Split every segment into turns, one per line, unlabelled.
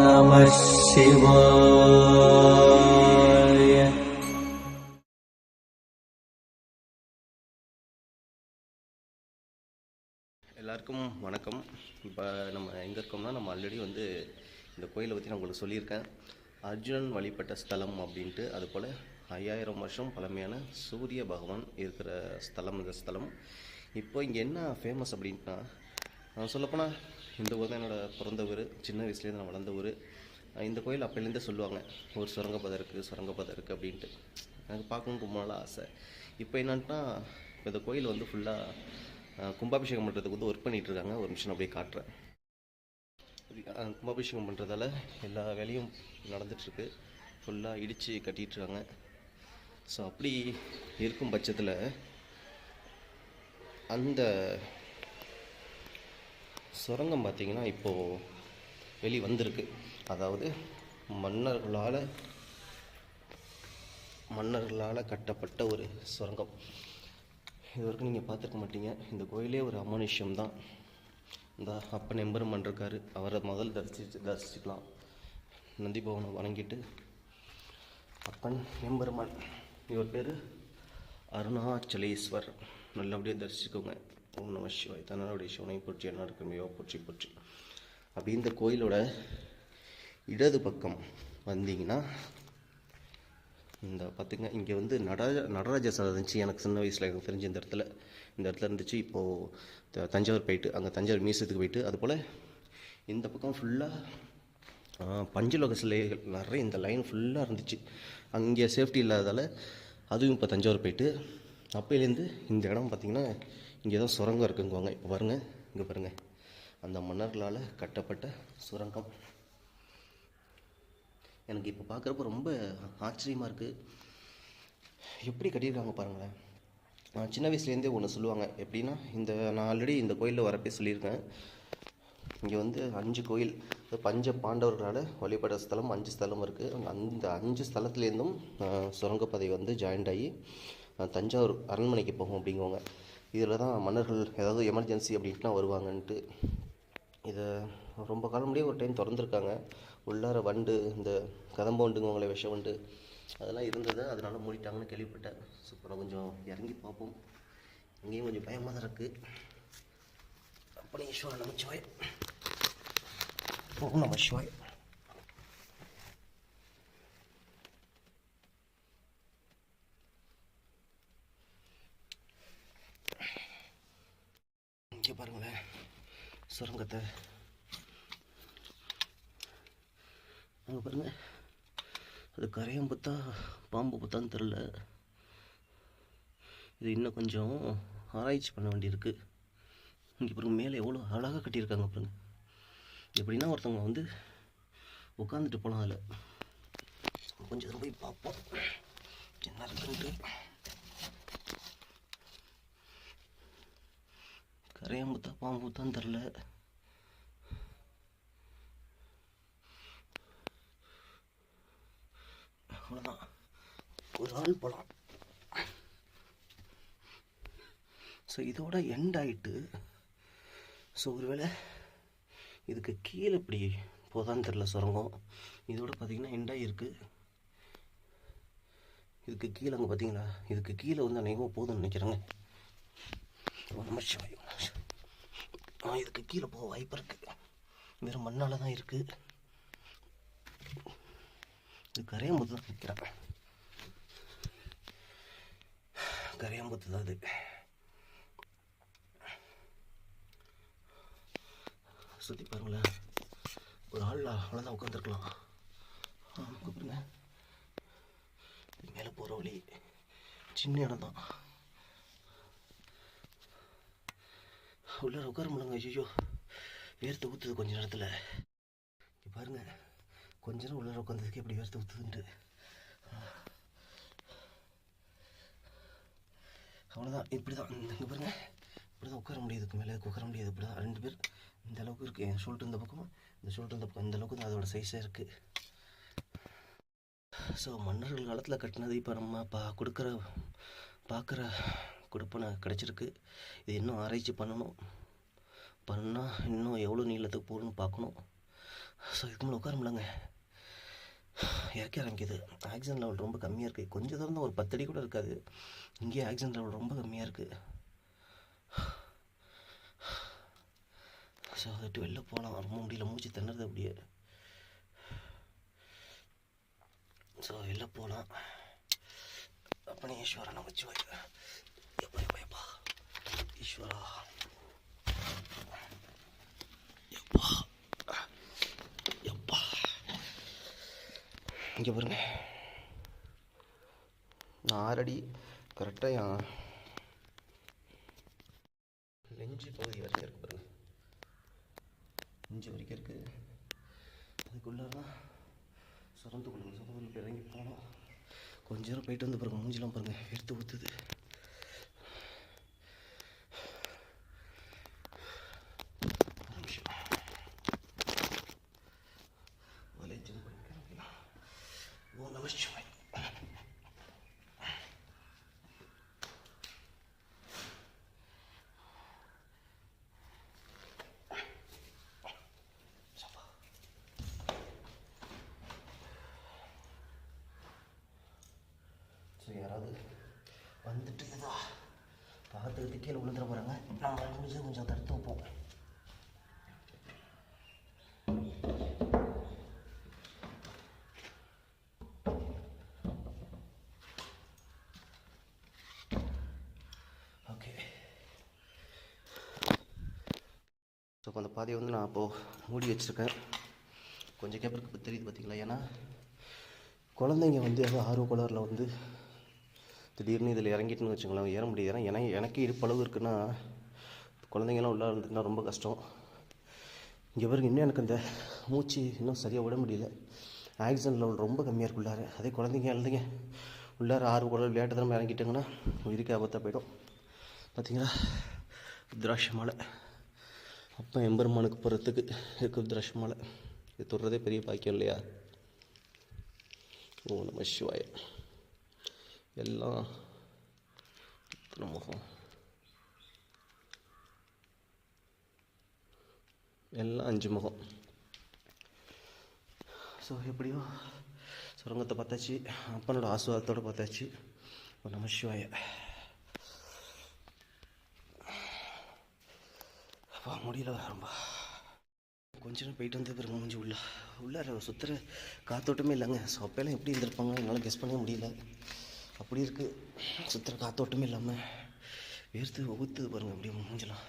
நம சிவாய
எல்லாருக்கும் வணக்கம். இப்போ நம்ம எங்கே இருக்கோம்னா நம்ம ஆல்ரெடி வந்து இந்த கோயிலை பற்றி நான் உங்களுக்கு சொல்லியிருக்கேன். அர்ஜுனன் வழிபட்ட ஸ்தலம் அப்படின்ட்டு அதுபோல் ஐயாயிரம் வருஷம் பழமையான சூரிய பகவான் இருக்கிற ஸ்தலம் இந்த ஸ்தலம். இப்போ இங்கே என்ன ஃபேமஸ் அப்படின்ட்டுனா நான் சொல்லப்போனால் இந்த ஊர் தான் என்னோடய பிறந்த ஊர். சின்ன வயசுலேருந்து நான் வளர்ந்த ஊர். இந்த கோயில் அப்போலேருந்தே சொல்லுவாங்க ஒரு சுரங்கப்பாதை இருக்குது சுரங்கப்பதம் இருக்குது அப்படின்ட்டு. எனக்கு பார்க்கணும் ரொம்ப நாளாக ஆசை. இப்போ என்னன்னா இப்போ இந்த கோயில் வந்து ஃபுல்லாக கும்பாபிஷேகம் பண்ணுறதுக்கு வந்து ஒர்க் பண்ணிகிட்டு இருக்காங்க. ஒரு மிஷின் அப்படியே காட்டுறேன். கும்பாபிஷேகம் பண்ணுறதால எல்லா வேலையும் நடந்துகிட்ருக்கு ஃபுல்லாக இடித்து கட்டிகிட்ருக்காங்க ஸோ அப்படி இருக்கும் பட்சத்தில் அந்த சுரங்கம் பார்த்தீங்கன்னா இப்போது வெளி வந்திருக்கு அதாவது மன்னர்களால் மன்னர்களால் கட்டப்பட்ட ஒரு சுரங்கம். இது வரைக்கும் நீங்கள் பார்த்துருக்க மாட்டீங்க. இந்த கோயிலே ஒரு அமானுஷ்யம் தான். இந்த அப்பன் எம்பெருமான் இருக்கார். அவரை முதல் தரிசிச்சு தரிசிக்கலாம் நந்தி பவனை வணங்கிட்டு. அப்பன் எம்பெருமான். இவர் பேர் அருணாச்சலேஸ்வர். நல்லபடியாக தரிசிக்கோங்க ஓம் நம சிவாய். தன்னாருடைய சிவனை போற்றி என்ன இருக்குமையோ போற்றி போற்றி. அப்படி இந்த கோயிலோட இடது பக்கம் வந்தீங்கன்னா இந்த பார்த்திங்கன்னா இங்கே வந்து நடராஜ நடராஜ சிலை இருந்துச்சு. எனக்கு சின்ன வயசில் எனக்கு தெரிஞ்ச இந்த இடத்துல. இந்த இடத்துல இருந்துச்சு. இப்போது த- தஞ்சாவூர் போயிட்டு அங்கே தஞ்சாவூர் மியூசியத்துக்கு போயிட்டு அதுபோல் இந்த பக்கம் ஃபுல்லாக பஞ்சலோக சிலைகள் நிறைய இந்த லைன் ஃபுல்லாக இருந்துச்சு. அங்கே சேஃப்டி இல்லாததால் அதுவும் இப்போ தஞ்சாவூர் போயிட்டு அப்போலேருந்து இந்த இடம் பார்த்திங்கன்னா இங்கே தான் சுரங்கம் இருக்குங்குவாங்க. இப்போ பாருங்கள் இங்கே பாருங்கள் அந்த மன்னர்களால் கட்டப்பட்ட சுரங்கம். எனக்கு இப்போ பார்க்குறப்ப ரொம்ப ஆச்சரியமாக இருக்குது எப்படி கட்டியிருக்காங்க பாருங்களேன். நான் சின்ன வயசுலேருந்தே ஒன்று சொல்லுவாங்க. எப்படின்னா இந்த நான் ஆல்ரெடி இந்த கோயிலில் வரப்பே சொல்லியிருக்கேன். இங்கே வந்து அஞ்சு கோயில். பஞ்ச பாண்டவர்களால் வழிபட ஸ்தலம் அஞ்சு ஸ்தலம் இருக்குது அந்த அஞ்சு ஸ்தலத்துலேருந்தும் சுரங்கப்பதை சுரங்கப்பாதை வந்து ஜாயின்ட் ஆகி தஞ்சாவூர் அரண்மனைக்கு போகும் அப்படிங்குவாங்க. இதில் தான் மன்னர்கள் ஏதாவது எமர்ஜென்சி அப்படின்ட்டுலாம் வருவாங்கன்ட்டு இதை ரொம்ப காலம் முடியே ஒரு டைம் திறந்துருக்காங்க. உள்ளார வண்டு இந்த கதம்ப வண்டுங்குவாங்களே விஷ வண்டு அதெல்லாம் இருந்தது அதனால் மூடிட்டாங்கன்னு கேள்விப்பட்டேன். சூப்பராக கொஞ்சம் இறங்கி பார்ப்போம். இங்கேயும் கொஞ்சம் பயமாக தான் இருக்குது அப்படி ஈஸ்வரன் நமச்சிவாய் ஓம் நம சிவாய் இங்கே பாருங்களேன் சுரங்கத்தை அங்கே பாருங்க. அது கரையம் புத்தா பாம்பு புத்தான்னு தெரில இது இன்னும் கொஞ்சம் ஆராய்ச்சி பண்ண வேண்டியிருக்கு. இங்கே பாருங்க மேலே எவ்வளோ அழகாக கட்டியிருக்காங்க பாருங்க. எப்படின்னா ஒருத்தவங்க வந்து உட்காந்துட்டு போகலாம் அதில். கொஞ்சம் போய் பார்ப்போம். என்ன இருக்குன்ட்டு. கரையாம்புத்தா பாம்புத்தான்னு தெரில அவ்வளோதான் ஒரு ஆள் பழம் ஸோ இதோட எண்ட் ஆயிட்டு ஸோ ஒருவேளை இதுக்கு கீழே இப்படி போதான்னு தெரில சுரங்கம். இதோட பார்த்தீங்கன்னா எண்டாக இருக்குது இதுக்கு கீழே அங்கே பார்த்தீங்களா இதுக்கு கீழே வந்து அநேகமாக போதும்னு நினைக்கிறேங்க. நம்ம ஆனால் இதுக்கு கீழே போக வாய்ப்பு இருக்குது வெறும் மண்ணால் தான் இருக்குது இது கரையாம்புத்து தான் நிற்கிறேன் கரையாம்புத்து தான் அது சுற்றி பாருங்களேன். ஒரு ஆள் அவ்வளோதான் உட்காந்துருக்கலாம் கூப்பிடுங்க. மேலே போகிற வழி. சின்ன இடம் தான். உள்ளே உட்கார முடியுங்க ஐயோ வேர்த்து ஊற்றுது கொஞ்ச நேரத்தில். இங்கே பாருங்கள் கொஞ்ச நேரம் உள்ளார உட்காந்ததுக்கு எப்படி வேர்த்து ஊற்றுதுன்ட்டு அவ்வளோதான் இப்படி தான் இங்கே பாருங்கள் இப்படி தான் உட்கார முடியாது. இதுக்கு மேலே உட்கார முடியாது இப்படி தான் ரெண்டு பேர் இந்த அளவுக்கு இருக்குது என் ஷோல்டர் இந்த பக்கம் இந்த ஷோல்டர் இந்த பக்கம். இந்த அளவுக்கு தான் அதோட சைஸாக இருக்குது ஸோ மன்னர்கள் காலத்தில் கட்டினது இப்போ நம்ம பா கொடுக்குற பார்க்குற கொடுப்பனை கிடச்சிருக்கு. இது இன்னும் ஆராய்ச்சி பண்ணணும். பண்ணால் இன்னும் எவ்வளோ நீளத்துக்கு போகணும்னு பார்க்கணும். ஸோ இதுக்கு மேலே உட்கார முடியலங்க இறக்க ஆரம்பிக்குது ஆக்சிஜன் லெவல் ரொம்ப கம்மியாக இருக்குது கொஞ்சம் தூரம் தான் ஒரு பத்தடி கூட இருக்காது. இங்கேயே ஆக்சிஜன் லெவல் ரொம்ப கம்மியாக இருக்குது ஸோ அதுட்டு வெளில போகலாம் ரொம்ப முடியல. மூச்சு திணறது அப்படியே. ஸோ வெளில போகலாம் அப்பனே ஈஸ்வரனை வச்சு எப்பா ஈஸ்வரா எப்பா எப்பா இங்கே பாருங்க. நான் ஆறடி கரெக்டாக என் நெஞ்சு பகுதி வரைக்கும் இருக்கு பாருங்க. நெஞ்சு வரைக்கும் இருக்குது அதுக்குள்ளே தான் கொள்ளுங்க. சுரந்து இறங்கி போனோம் கொஞ்ச நேரம் போயிட்டு வந்து பாருங்க. மூஞ்சிலாம் பாருங்கள் எடுத்து ஊற்றுது ஓ ஸோ யாராவது வந்துட்டு இதா பார்த்துக்கிட்டு கீழே விழுந்துட போகிறாங்க நம்ம முடிஞ்சு கொஞ்சம் தடுத்து வைப்போம் ஓகே ஸோ இப்போ அந்த பாதையை வந்து நான் அப்போது மூடி வச்சுருக்கேன். கொஞ்சம் கேப்பருக்கு இப்போ தெரியுது பார்த்தீங்களா? ஏன்னா குழந்தைங்க வந்து ஏதோ ஆர்வ கோளாறில் வந்து திடீர்னு இதில் இறங்கிட்டுன்னு வச்சுங்களேன் ஏற முடியாது. ஏன்னா எனக்கு எனக்கு இடுப்பளவு இருக்குன்னா குழந்தைங்கலாம் உள்ளே இருந்துட்டுனா ரொம்ப கஷ்டம். இங்கே பாருங்க இன்னும் எனக்கு அந்த மூச்சு இன்னும் சரியாக விட முடியல. ஆக்சிஜன் லெவல் ரொம்ப கம்மியாக இருக்கு உள்ளார. அதே குழந்தைங்க எழுதுங்க உள்ளார ஆர்வ குழந்தை விளையாட்டு தரம் இறங்கிட்டாங்கன்னா உயிருக்கு ஆபத்தாக போயிடும். பார்த்தீங்களா? திராட்சை மலை. அப்போ எம்பெருமானுக்கு போகிறதுக்கு இருக்கு ருத்ராட்ச இது தொடுறதே பெரிய பாக்கியம் இல்லையா? ஓ நம சிவாய. எல்லாம் இத்தனை முகம் எல்லாம் அஞ்சு முகம். ஸோ எப்படியோ சுரங்கத்தை பார்த்தாச்சு. அப்பனோட ஆசுவாதத்தோடு பார்த்தாச்சு. ஓ நம சிவாய. அப்பா முடியல ரொம்ப. கொஞ்ச நேரம் போயிட்டு வந்து பிறகு முடிஞ்சு உள்ள உள்ளார சுற்றுற காத்தோட்டமே இல்லைங்க. ஸோ அப்போல்லாம் எப்படி இருந்திருப்பாங்க? என்னால் கெஸ் பண்ண முடியல. அப்படி இருக்குது சுற்றுற காத்தோட்டமே இல்லாமல் வேர்த்து ஒகுத்துது பாருங்கள் அப்படியே மூஞ்சலாம்.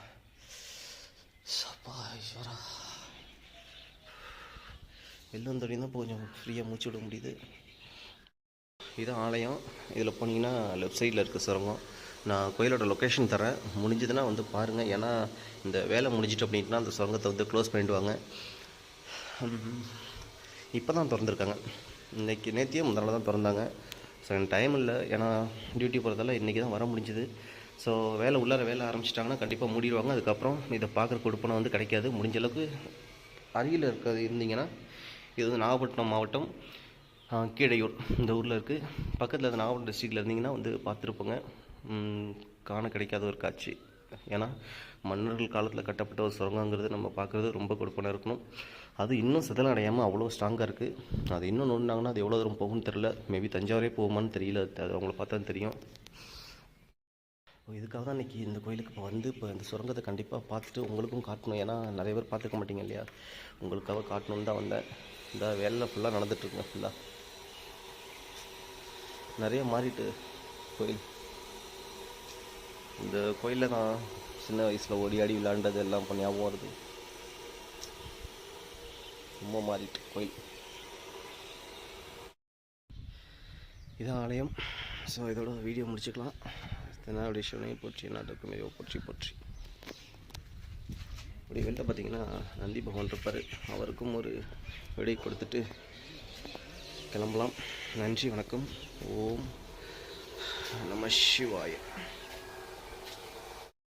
சப்பா ஈஸ்வரா வெளில வந்தோடனே தான் கொஞ்சம் ஃப்ரீயாக மூச்சு விட முடியுது. இதுதான் ஆலயம். இதில் போனீங்கன்னா லெஃப்ட் சைடில் இருக்குது சுரங்கம் நான் கோயிலோட லொக்கேஷன் தரேன் முடிஞ்சதுன்னா வந்து பாருங்கள் ஏன்னா இந்த வேலை முடிஞ்சிட்டு அப்படின்ட்டுனா அந்த சுரங்கத்தை வந்து க்ளோஸ் பண்ணிடுவாங்க. இப்போ தான் திறந்துருக்காங்க இன்றைக்கி நேத்தியே முதல்ல தான் திறந்தாங்க. ஸோ எனக்கு டைம் இல்லை. ஏன்னா டியூட்டி போகிறதால இன்றைக்கி தான் வர முடிஞ்சுது. ஸோ வேலை உள்ளார வேலை ஆரம்பிச்சிட்டாங்கன்னா கண்டிப்பாக மூடிடுவாங்க. அதுக்கப்புறம் இதை பார்க்குற கொடுப்பனம் வந்து கிடைக்காது. முடிஞ்ச அளவுக்கு அருகில் இருக்கிறது இருந்தீங்கன்னா இது வந்து நாகப்பட்டினம் மாவட்டம் கீழையூர் இந்த ஊரில் இருக்குது பக்கத்தில் அந்த நாகப்பட்டினம் டிஸ்ட்ரிக்டில் இருந்தீங்கன்னா வந்து பார்த்துருப்போங்க. காண கிடைக்காத ஒரு காட்சி. ஏன்னா மன்னர்கள் காலத்தில் கட்டப்பட்ட ஒரு சுரங்கங்கிறது நம்ம பார்க்குறது ரொம்ப கொடுப்பனாக இருக்கணும். அது இன்னும் சிதலம் அடையாமல் அவ்வளோ ஸ்ட்ராங்காக இருக்குது அது இன்னும் நோண்டினாங்கன்னா அது எவ்வளோ தூரம் போகும்னு தெரில மேபி தஞ்சாவூரே போகுமான்னு தெரியல. அது அவங்கள பார்த்தா தெரியும். இதுக்காக தான் இன்றைக்கி இந்த கோயிலுக்கு இப்போ வந்து இப்போ இந்த சுரங்கத்தை கண்டிப்பாக பார்த்துட்டு உங்களுக்கும் காட்டணும். ஏன்னா நிறைய பேர் பார்த்துக்க மாட்டீங்க இல்லையா? உங்களுக்காக காட்டணுன்னு தான் வந்தேன். இந்த வேலையில் ஃபுல்லாக நடந்துகிட்ருக்கேன் ஃபுல்லாக நிறைய மாறிட்டு கோயில். இந்த கோயிலில் நான் சின்ன வயசில் ஓடி ஆடி விளாண்டது எல்லாம் இப்போ ஞாபகம் வருது. ரொம்ப மாறிட்டு கோயில். இதான் ஆலயம். ஸோ இதோட வீடியோ முடிச்சுக்கலாம். தென்னாவுடைய சிவனையும் போற்றி நாட்டுக்கு மிக போற்றி போற்றி. இப்படி வெளில பார்த்தீங்கன்னா நந்தி பகவான் இருப்பார். அவருக்கும் ஒரு விடை கொடுத்துட்டு கிளம்பலாம். நன்றி வணக்கம். ஓம் நம சிவாய.